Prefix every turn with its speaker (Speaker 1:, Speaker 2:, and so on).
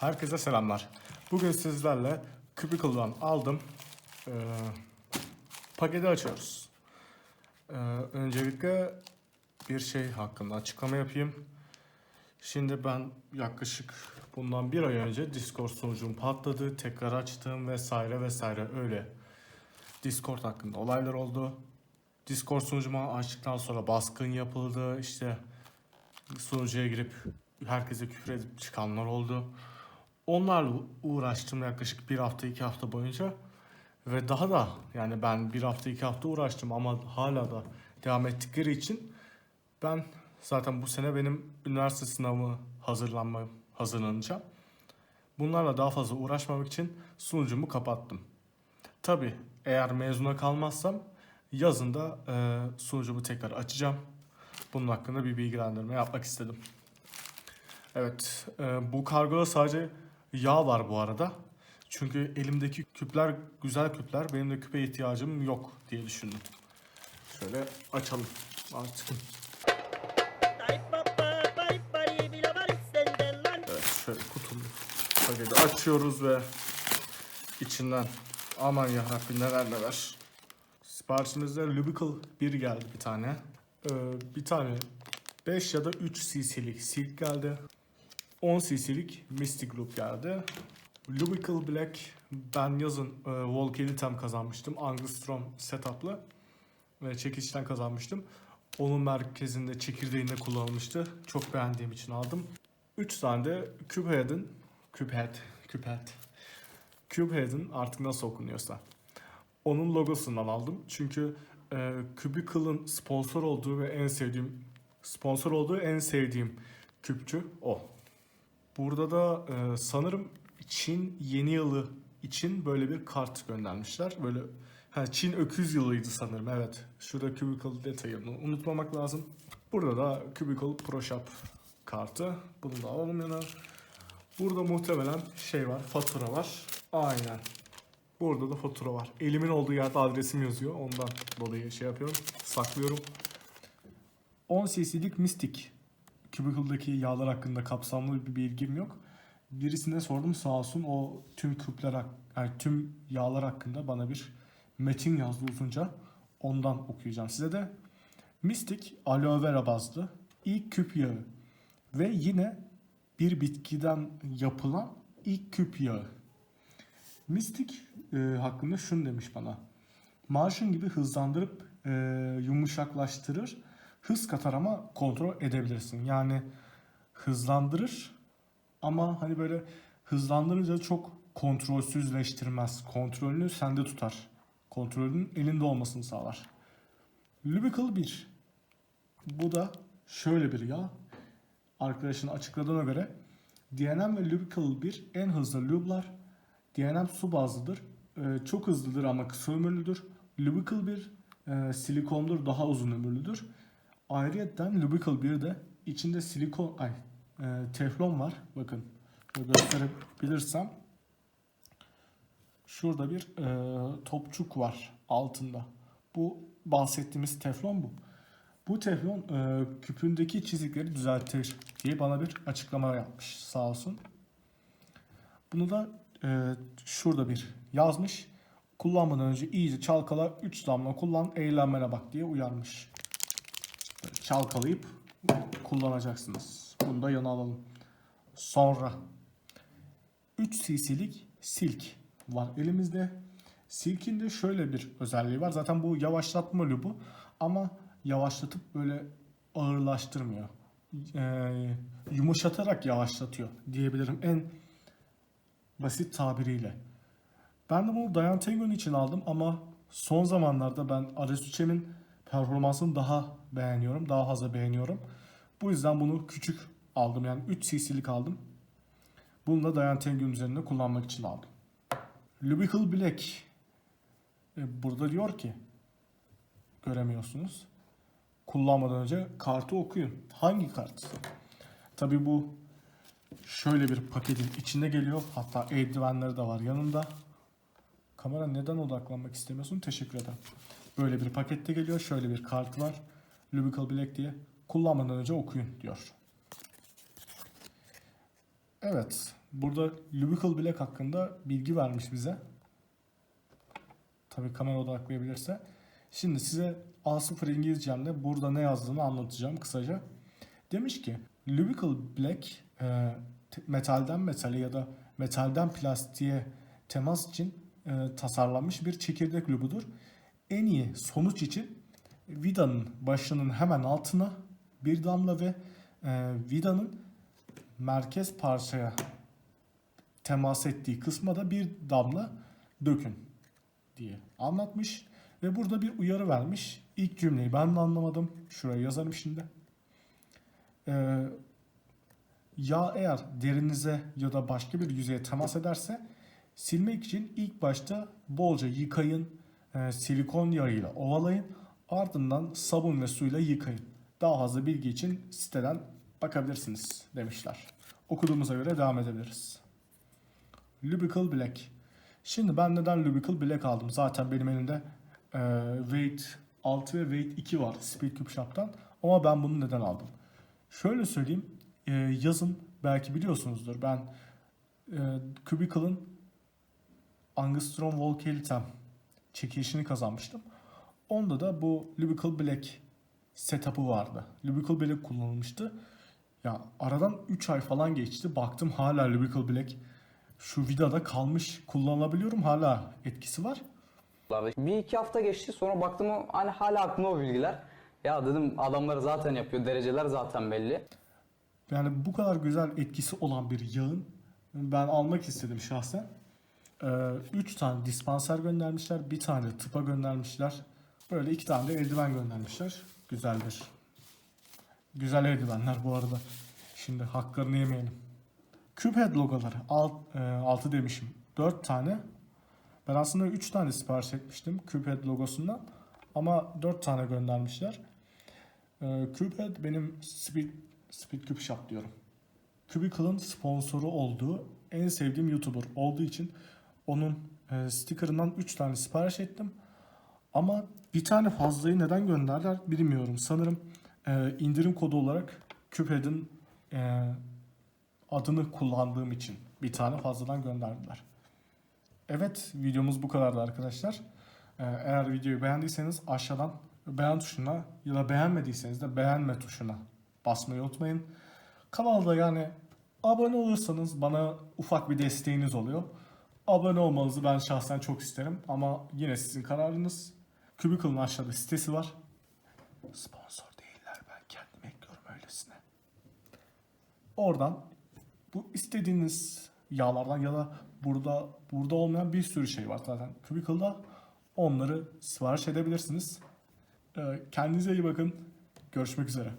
Speaker 1: Herkese selamlar. Bugün sizlerle Cubicle'dan aldım. Ee, paketi açıyoruz. Ee, öncelikle bir şey hakkında açıklama yapayım. Şimdi ben yaklaşık bundan bir ay önce Discord sunucum patladı. Tekrar açtım vesaire vesaire öyle. Discord hakkında olaylar oldu. Discord sunucuma açtıktan sonra baskın yapıldı. İşte sunucuya girip herkese küfür edip çıkanlar oldu. Onlarla uğraştım yaklaşık bir hafta iki hafta boyunca. Ve daha da yani ben bir hafta iki hafta uğraştım ama hala da devam ettikleri için ben zaten bu sene benim üniversite sınavı hazırlanma hazırlanacağım. Bunlarla daha fazla uğraşmamak için sunucumu kapattım. Tabi eğer mezuna kalmazsam yazın da e, sunucumu tekrar açacağım. Bunun hakkında bir bilgilendirme yapmak istedim. Evet, e, bu kargoda sadece yağ var bu arada. Çünkü elimdeki küpler güzel küpler, benim de küpe ihtiyacım yok diye düşündüm. Şöyle açalım artık. Evet, şöyle kutulu paketi açıyoruz ve içinden aman yarabbim neler neler. Siparişimizde Lubical 1 geldi bir tane. Ee, bir tane 5 ya da 3 cc'lik silk geldi. 10 cc'lik Mystic Loop geldi. Lubical Black ben yazın e, Volcanitem kazanmıştım. Angstrom setup'lı ve çekişten kazanmıştım. Onun merkezinde çekirdeğinde kullanılmıştı. Çok beğendiğim için aldım. 3 tane de Cubehead'in Cubehead, Cubehead. Cubehead'in artık nasıl okunuyorsa. Onun logosundan aldım. Çünkü e, Cubicle'ın sponsor olduğu ve en sevdiğim sponsor olduğu en sevdiğim küpçü o. Burada da e, sanırım Çin yeni yılı için böyle bir kart göndermişler. Böyle ha, Çin öküz yılıydı sanırım evet. Şurada Cubicle detayını unutmamak lazım. Burada da Cubicle Pro Shop kartı. Bunu da alalım yana. Burada muhtemelen şey var, fatura var. Aynen. Burada da fatura var. Elimin olduğu yerde adresim yazıyor. Ondan dolayı şey yapıyorum. Saklıyorum. 10 cc'lik Mystic. Cubicle'daki yağlar hakkında kapsamlı bir bilgim yok. Birisine sordum sağ olsun o tüm küpler yani tüm yağlar hakkında bana bir metin yazdı uzunca. Ondan okuyacağım size de. Mystic aloe vera bazlı ilk küp yağı ve yine bir bitkiden yapılan ilk küp yağı. Mystic e, hakkında şunu demiş bana. Marşın gibi hızlandırıp e, yumuşaklaştırır, hız katar ama kontrol edebilirsin. Yani hızlandırır ama hani böyle hızlandırınca çok kontrolsüzleştirmez. Kontrolünü sende tutar. Kontrolünün elinde olmasını sağlar. Lubical 1. Bu da şöyle bir yağ. Arkadaşın açıkladığına göre DNM ve Lubical 1 en hızlı lublar. DNM su bazlıdır. Ee, çok hızlıdır ama kısa ömürlüdür. Lubical 1 e, silikondur, daha uzun ömürlüdür. Ayrıyeten Lubical 1 de içinde silikon, ay e, teflon var. Bakın gösterebilirsem. Şurada bir e, topçuk var altında. Bu bahsettiğimiz teflon bu. Bu teflon e, küpündeki çizikleri düzeltir diye bana bir açıklama yapmış sağ olsun. Bunu da e, şurada bir yazmış. Kullanmadan önce iyice çalkala 3 damla kullan eğlenmene bak diye uyarmış. Çalkalayıp kullanacaksınız. Bunu da yana alalım. Sonra 3 cc'lik silk var elimizde. Silk'in de şöyle bir özelliği var. Zaten bu yavaşlatma lübu ama yavaşlatıp böyle ağırlaştırmıyor. Ee, yumuşatarak yavaşlatıyor diyebilirim en basit tabiriyle. Ben de bunu Dayan Tengun için aldım ama son zamanlarda ben Ares performansını daha beğeniyorum. Daha fazla beğeniyorum. Bu yüzden bunu küçük aldım. Yani 3 cc'lik aldım. Bunu da Dayan Tengun üzerinde kullanmak için aldım. Lubical Black. E, burada diyor ki göremiyorsunuz. Kullanmadan önce kartı okuyun. Hangi kart? Tabi bu şöyle bir paketin içinde geliyor. Hatta eldivenleri de var yanında. Kamera neden odaklanmak istemiyorsun? Teşekkür ederim. Böyle bir pakette geliyor. Şöyle bir kart var. Lubical Black diye. Kullanmadan önce okuyun diyor. Evet. Burada Lubical Black hakkında bilgi vermiş bize. Tabii kamera odaklayabilirse. Şimdi size A0 İngilizcemle burada ne yazdığını anlatacağım kısaca. Demiş ki Lubical Black e, metalden metale ya da metalden plastiğe temas için e, tasarlanmış bir çekirdek lubudur. En iyi sonuç için vidanın başının hemen altına bir damla ve e, vidanın merkez parçaya temas ettiği kısma da bir damla dökün diye anlatmış. Ve burada bir uyarı vermiş. İlk cümleyi ben de anlamadım. Şuraya yazarım şimdi. Ee, yağ eğer derinize ya da başka bir yüzeye temas ederse silmek için ilk başta bolca yıkayın, e, silikon yağıyla ovalayın, ardından sabun ve suyla yıkayın. Daha fazla bilgi için siteden bakabilirsiniz demişler. Okuduğumuza göre devam edebiliriz. Lubical Black. Şimdi ben neden Lubical Black aldım? Zaten benim elimde e, Weight 6 ve Weight 2 var Speedcube Shop'tan. Ama ben bunu neden aldım? Şöyle söyleyeyim. e, yazın belki biliyorsunuzdur. Ben e, Cubicle'ın Angstrom Volkelitem çekilişini kazanmıştım. Onda da bu Lubical Black setup'ı vardı. Lubical Black kullanılmıştı. Ya aradan 3 ay falan geçti. Baktım hala Lubical Black şu vidada kalmış kullanılabiliyorum. Larda etkisi var.
Speaker 2: Bir iki hafta geçti sonra baktım o hani hala aklımda o bilgiler. Ya dedim adamları zaten yapıyor dereceler zaten belli.
Speaker 1: Yani bu kadar güzel etkisi olan bir yağın ben almak istedim şahsen. 3 tane dispanser göndermişler. Bir tane tıpa göndermişler. Böyle iki tane de eldiven göndermişler. Güzeldir. Güzel eldivenler bu arada. Şimdi haklarını yemeyelim. Cuphead logoları. 6 demişim. 4 tane. Ben aslında 3 tane sipariş etmiştim Cuphead logosundan. Ama 4 tane göndermişler. Ee, Cuphead benim Speed, Speed Cube Shop diyorum. Cubicle'ın sponsoru olduğu en sevdiğim YouTuber olduğu için onun e, stickerından 3 tane sipariş ettim. Ama bir tane fazlayı neden gönderdiler bilmiyorum. Sanırım e, indirim kodu olarak Cuphead'in e, adını kullandığım için bir tane fazladan gönderdiler. Evet videomuz bu kadardı arkadaşlar. Ee, Eğer videoyu beğendiyseniz aşağıdan beğen tuşuna ya da beğenmediyseniz de beğenme tuşuna basmayı unutmayın. Kanalda yani abone olursanız bana ufak bir desteğiniz oluyor. Abone olmanızı ben şahsen çok isterim ama yine sizin kararınız. Cubicle'ın aşağıda sitesi var. Sponsor değiller ben kendim ekliyorum öylesine. Oradan bu istediğiniz yağlardan ya da burada burada olmayan bir sürü şey var zaten Cubicle'da. Onları sipariş edebilirsiniz. Ee, Kendinize iyi bakın. Görüşmek üzere.